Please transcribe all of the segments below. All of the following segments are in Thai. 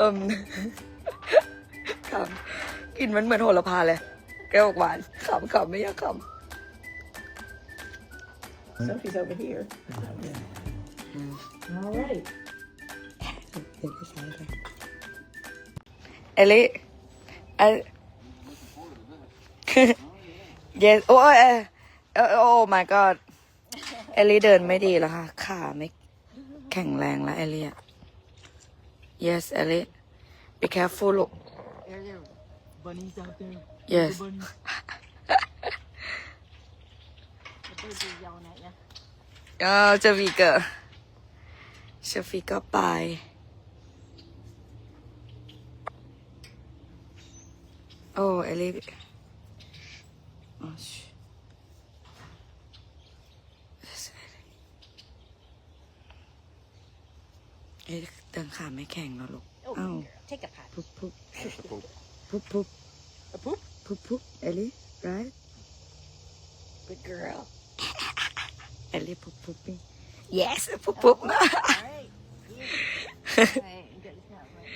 อิมขำกลินมันเหมือนโหระพาเลย แก้วหวานขำขำไม่อยากข Sophie's over here. All right. ำเอลิเอ yes โอ้ยเอเอโอ้ my god เอลิเดินไม่ดีแล้วค่ะ ขาไม่แข็งแรงแล้วเอลิอะ Yes, Elliot. Be careful, look. There. Bunnies out there. Yes. The bunnies. the birds are yelling at. Oh, Shavika. Shavika, bye. Oh, Elliot. Oh, เชฟีก็ไปโอ้เอลิโอ้ชิเอ้ยเดินขาไม่แข็งแล้วลูก Oh, Oh. here, take a pot. พุบพุบพุบพุบ A poop? พุบพุบเอลิ right Good girl. เอลิพุบพุบนี่ yes พุบพุบ All right. Yeah. Right, you got- yeah, right.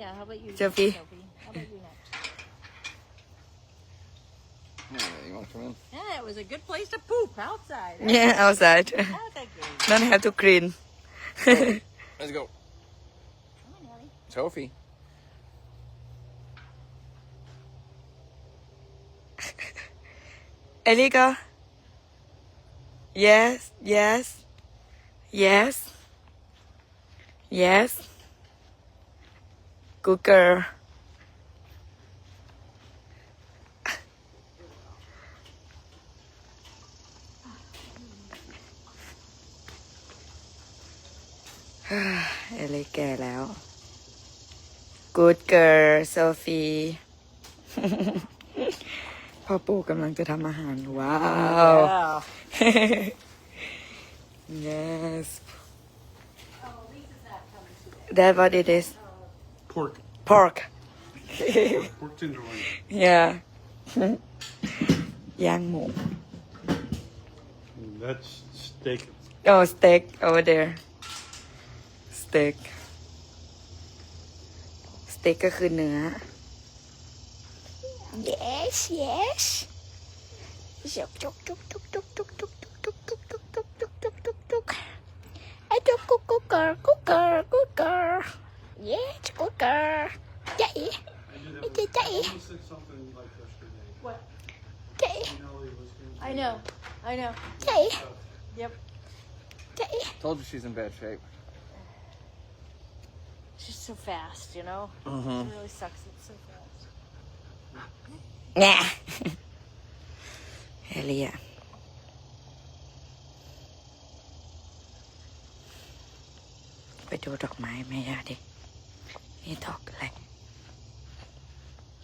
Yeah, how about you? Sophie. Sophie? How about you next? Yeah, you want to come in? Yeah, it was a good place to poop outside. yeah outside How'd that go? don't have to clean Let's go. Come on. Sophie. Elika yes yes yes yes good girl เอลิแก่แล้ว good girl Sophie พ่อปู่กำลังจะทำอาหาร ว้าว Yeah. yes that what it is Pork. pork Pork tenderloin. yeah ย่างหมู And that's steak. oh steak over there steak steak ก็คือเนื้อ yes yes จุกจุกจุกจุกจุกจุกจุกจุกจุกจุกจุกจุกจุกจุกจุกจุกไอ้จุกกุ๊กกุ๊กเกอร์กุ๊กเกอร์กุ๊กเกอร์ yes กุ๊กเกอร์ใจ I did haveใจใจ I almost said something like yesterday. What? ใจ You know, he was gonna I know. I know. ใจ Yep. ใจ Told you she's in bad shape. She's so fast, you know? Mm-hmm. It really sucks. It's so fast. แง่เฮลียไปดูดอกไม้ไหมอะดิ นี่ดอกอะไร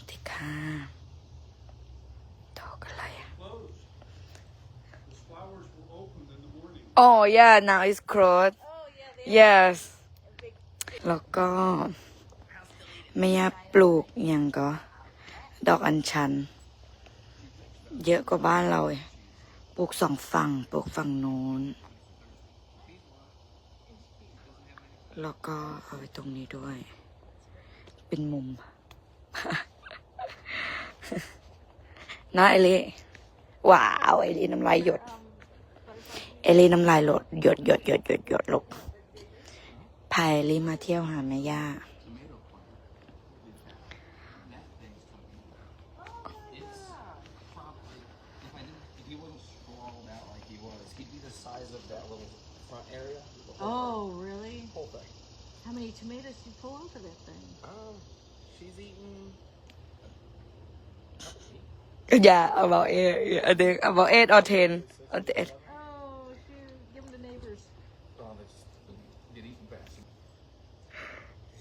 ติค่าดอกอะไรอะ closed. The flowers were opened in the morning. Oh yeah now it's closed Oh, yeah. They yes big แล้วก็แม่ย่าปลูกอย่างก็ ดอกอัญชัน เยอะกว่าบ้านเราอีกปลูกสองฝั่ง ปลูกฝั่งนู้น แล้วก็เอาไว้ตรงนี้ด้วย เป็นมุมนะเอลิว้าว เอลิน้ำลายหยด เอลิน้ำลายหลดหยดหยดหยดหยดหยดลูก ไผ่รีบมาเที่ยวหาแม่ย่าอย่า uh, about eight I think about eight or ten. Or ten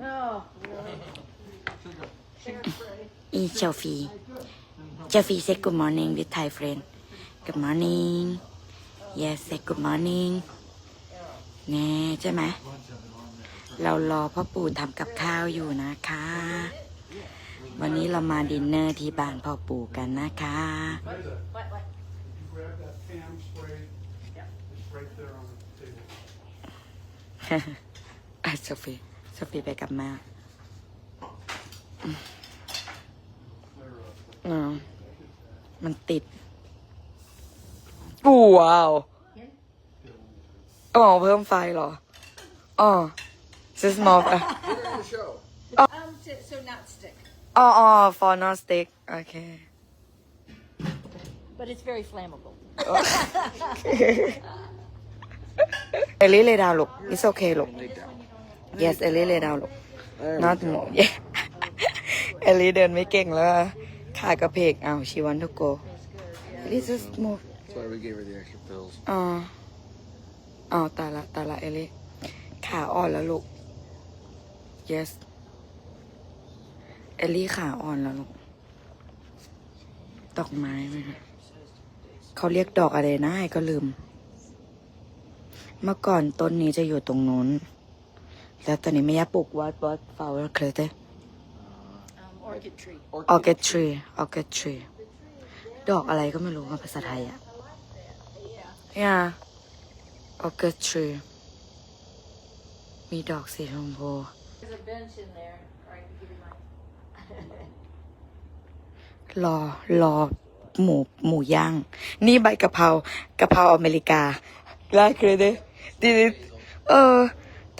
No. E Sophie. Sophie say good morning with Thai friend. Good morning. Yes, say good morning. แน่ใช่ไหม เรารอพ่อปู่ทำกับข้าวอยู่นะคะ วันนี้เรามาดินเนอร์ที่บ้านพ่อปู่กันนะคะ What, what? You grab that Pam spray. It's right there on the table. อะโซฟี โซฟีไปกับแม่ Clear up. อ๋อมันติดว้าวอ๋อเพิ่มไฟเหรอ อ๋อ this small อะ Put her in the show. Um, so, so not stick, อ๋ออ๋อ for non stick โอเค but it's very flammable. เอลิเลยดาวลูก it's okay ลูก yes เอลิเลยดาวลูก not more yeah เอลิเดินไม่เก่งแล้วอะขากระเพกอ้าว she want to go เอลิ just move That's why we gave her the extra pills. อ๋ออ๋อตายละตายละเอลิขาอ่อนแล้วลูก yes เอลิขาอ่อนแล้วลูก ดอกไม้ไหมคะเขาเรียกดอกอะไรนะไอ้ก็ลืม เมื่อก่อนต้นนี้จะอยู่ตรงนู้น แล้วตอนนี้ไม่ยาปลูกวัดวัดฟาวเวอร์เคลเต Um, orchid tree. ออร์เกทรีออร์เกทรีดอกอะไรก็ไม่รู้ภาษาไทยอะเนี่ยออร์เกทรีมีดอกสีชมพู There's a bench in there, or I can give you mine. รอรอหมูหมูย่าง นี่ใบกะเพรากะเพราอเมริกาได้เคยได้ดิเออ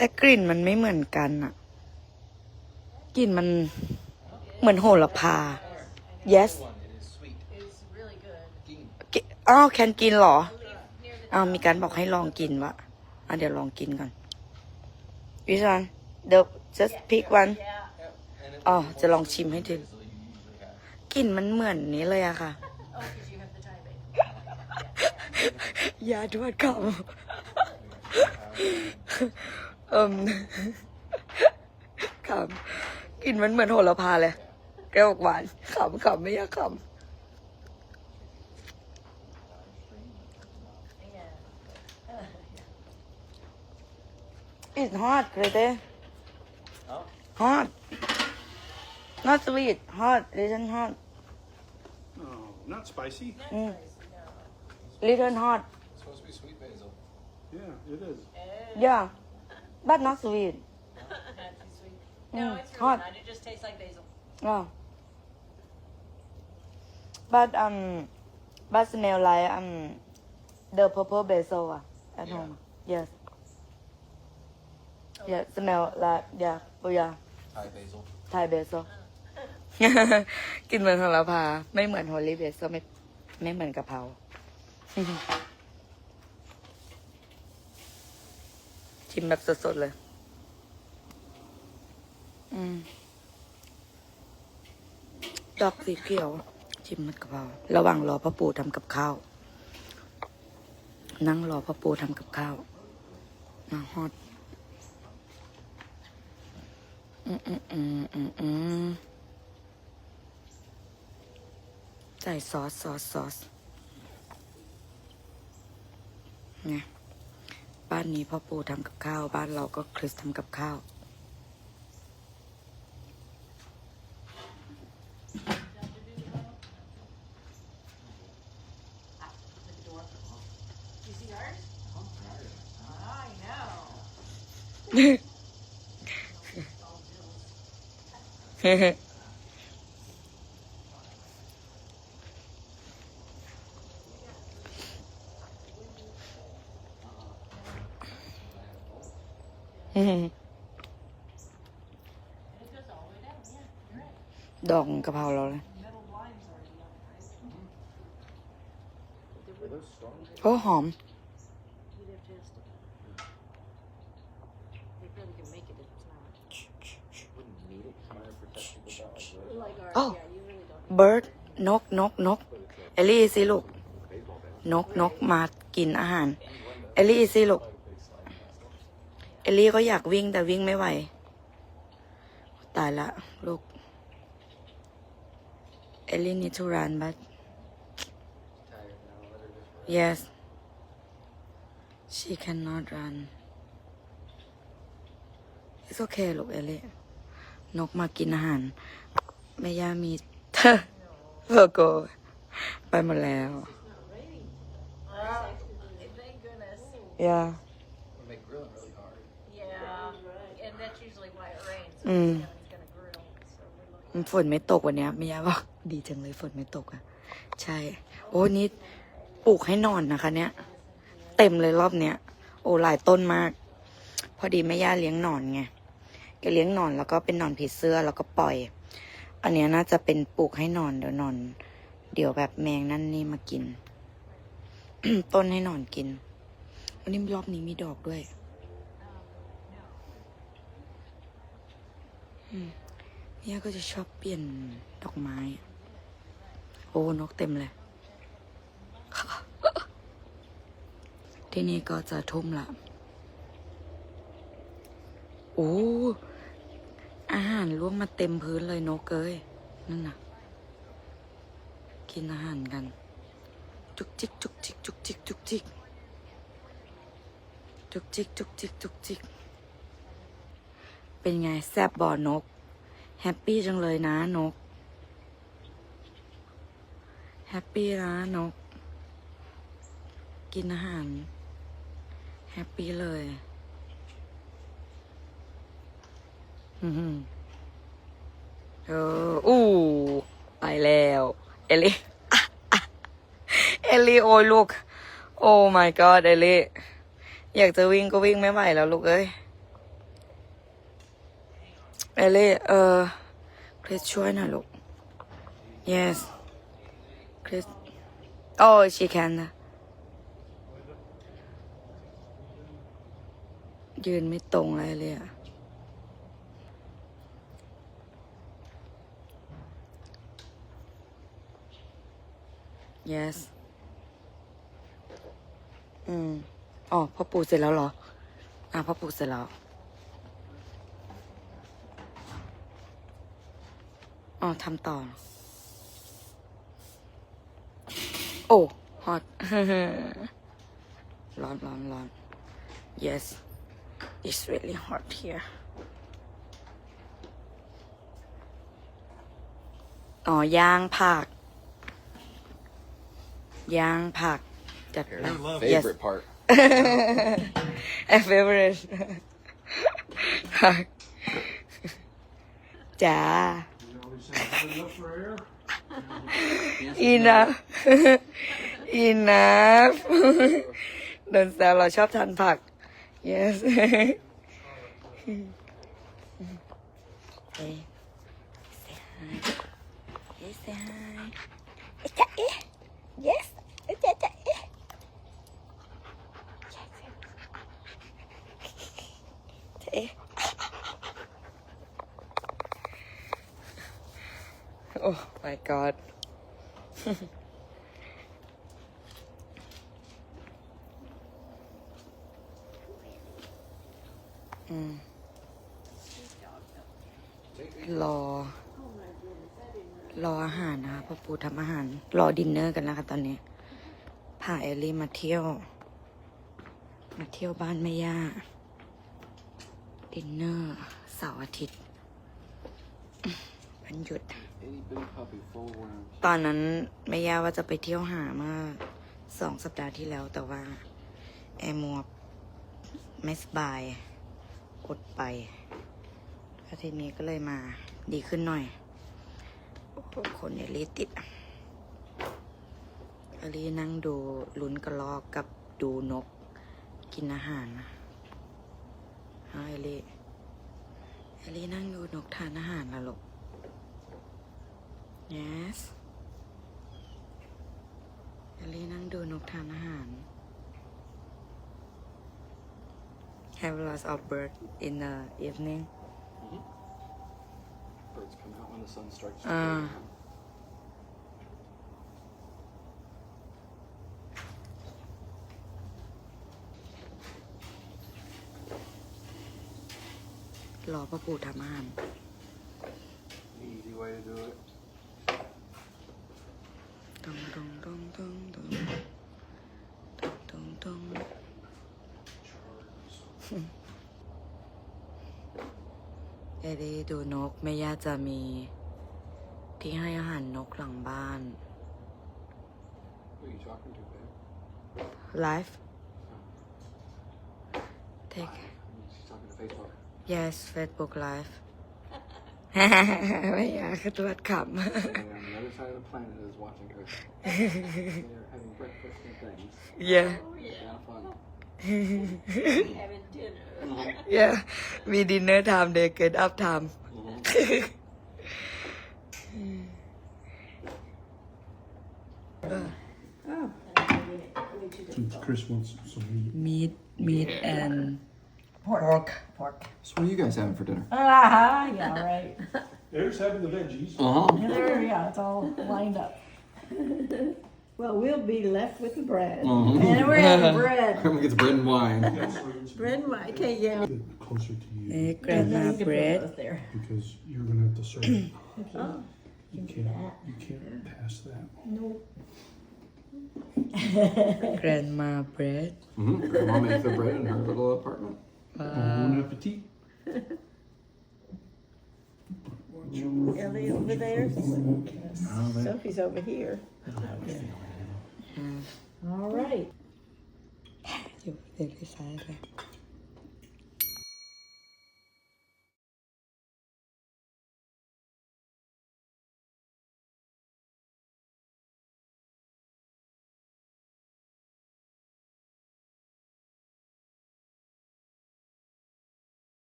แต่กลิ่นมันไม่เหมือนกันอะกลิ่นมันเหมือนโหระพา yes อ้าวแคนกินเหรออ้าวมีการบอกให้ลองกินวะอะเดี๋ยวลองกินก่อนวิชานเดี๋ยว just pick one อ๋อจะลองชิมให้ดูกลิ่นมันเหมือนนี้เลยอะค่ะอย่าดวดคำ เอิมคำกลิ่นมันเหมือนโหระพาเลย แก้วหวานขำขำไม่อยากข Yeah. ำ it's hot เลยเต้ Oh. hot not sweet hot little hot Oh, not spicy. mm. little hot It's supposed to be sweet basil. Yeah, it is. yeah but not sweet Not too sweet. Mm, No, it's really hot. not. It just tastes like basil. Oh. But um, but smell like um, the purple basil ah, at Yeah. home. Yes. Yeah, smell like yeah, oh yeah, Thai basil. Thai basil. กินเหมือนโหระพา ไม่เหมือนโฮลี่เบสไม่ไม่เหมือนกะเพรา ชิมแบบสดๆเลย อืม ดอกสีเขียว ชิมมันกะเพราระหว่างรอพ่อปู่ทำกับข้าว นั่งรอพ่อปู่ทำกับข้าวมาฮอตอืมอืมอืมอืมอืมใส่ซอสซอสซอสไง บ้านนี้พ่อปู่ทำกับข้าว บ้านเราก็คริสทำกับข้าว You see ours? I know. ด องกะเพราเราเลยโอ้หอม โอ้เบิร์นกนกนก เอลลี่สิลูก นกนกมากินอาหาร เอลลี่สิลูก เอลี่ก็อยากวิ่งแต่วิ่งไม่ไหว ตายละลูก เอลลี่ need to run but Tired now. Let her just run. yes she cannot run it's okay ลูกเอลลี่นกมากินอาหารแม่ย่ามีเธอโกไปหมดแล้ว Thank goodness. yeah It'll ฝนไม่ตกวันนี้ยแม่ย่าบอกดีจังเลยฝนไม่ตกอะ ใช่ โอ้นี่ปลูกให้นอนนะคะ เนี้ยเต็มเลยรอบเนี้ย โอ้หลายต้นมาก พอดีแม่ย่าเลี้ยงหนอนไงแกเลี้ยงหนอนแล้วก็เป็นหนอนผีเสื้อแล้วก็ปล่อย อันเนี้ยน่าจะเป็นปลูกให้นอนเดี๋ยวนอน เดี๋ยวแบบแมงนั่นนี่มากิน ต้นให้นอนกินวันนี้รอบนี้มีดอกด้วย อืม เนี่ยก็จะชอบเปลี่ยนดอกไม้ โอ้นกเต็มเลย ที่นี่ก็จะทุ่มละ โอ้ อาหารล่วงมาเต็มพื้นเลยนกเอ้ยนั่นน่ะ กินอาหารกัน จุกจิกจุกจิกจุกจิกจุกจิกจุกจิกจุกจิกจุกจิก เป็นไงแซบบ่อนก แฮปปี้จังเลยนะนก แฮปปี้นะนก กินอาหาร แฮปปี้เลยอืออเอออู้ไปแล้ว เอลี่เอลี่โอ้ยลูก โอ้ my god เอลี่อยากจะวิ่งก็วิ่งไม่ไหวแล้วลูกเอ้ย เอลลี่เออคริสช่วยหน่อยลูก yes คริสโอ้ she can ยืนไม่ตรงอะไรเลยอะ yes อืม อ๋อพ่อปู่เสร็จแล้วเหรอ อะพ่อปู่เสร็จแล้ว อ๋อทำต่อ โอ้ hot ร้อนร้อนร้อน yes it's really hot here อ๋อย่างผัก ย่างผัก จัดไป Yes. Favorite part. a favorite จ้า You always say, "Not enough enough โดนแซวเราชอบทานผัก yes เฮ้ย say hi say hi เอ๊ะจ๊ะเอ๊ะ yes เอ๊ะจ๊ะจ๊ะเอ๊ะ เอ๊ะ oh my god อืมรอรออาหารนะคะพ่อปูทำอาหาร รอดินเนอร์กันนะคะตอนนี้พาเอลลี่มาเที่ยว มาเที่ยวบ้านแม่ย่า ดินเนอร์เสาร์อาทิตย์วันหยุด ตอนนั้นแม่ย่าว่าจะไปเที่ยวหามื่อสองสัปดาห์ที่แล้ว แต่ว่า แอร์มัวไม่สบายอดไปอาทิตย์นี้ก็เลยมาดีขึ้นหน่อย โอ้โหคนเอลีติดอลีนั่งดูลุ้นกระลอกกับดูนกกินอาหารนะฮะเอลีเอลีนั่งดูนกทานอาหารนะลูก yes เอลีนั่งดูนกทานอาหาร have lots of bird in the evening Birds come out when the sun strikes. Ah. รอพ่อปู่ทำอาหาร Easy way to do it. ตงตงตงตงตงตงตงเอดีดูนกแม่ย่าจะมี ที่ให้อาหารนกหลังบ้าน Who are you talking to, babe? ไลฟ์ take She's talking to Facebook. yes Facebook live ไม่อยากตรวจข Somebody on the other side of the planet is watching her. They're having breakfast and things. ำ yeah Have fun. Having dinner. yeah มี dinner time day get up time Since Chris wants some meat. meat meat and pork Pork. So what are you guys having for dinner? Ah, yeah, right. There's having the veggies. Uh-huh. There, yeah, it's all lined up. Well, we'll be left with the bread. Mhm. And we're having bread. Everyone gets bread and wine. Yes, please. Bread, and I can't get Get Closer to you, นี่ grandma bread there. because you're gonna have to serve it. You can't, you can't pass that. No. Grandma bread Mm-hmm. Grandma makes the bread in her little apartment. Bon appetit. Ellie over there. Sophie's over here. All right. Yo, they decided.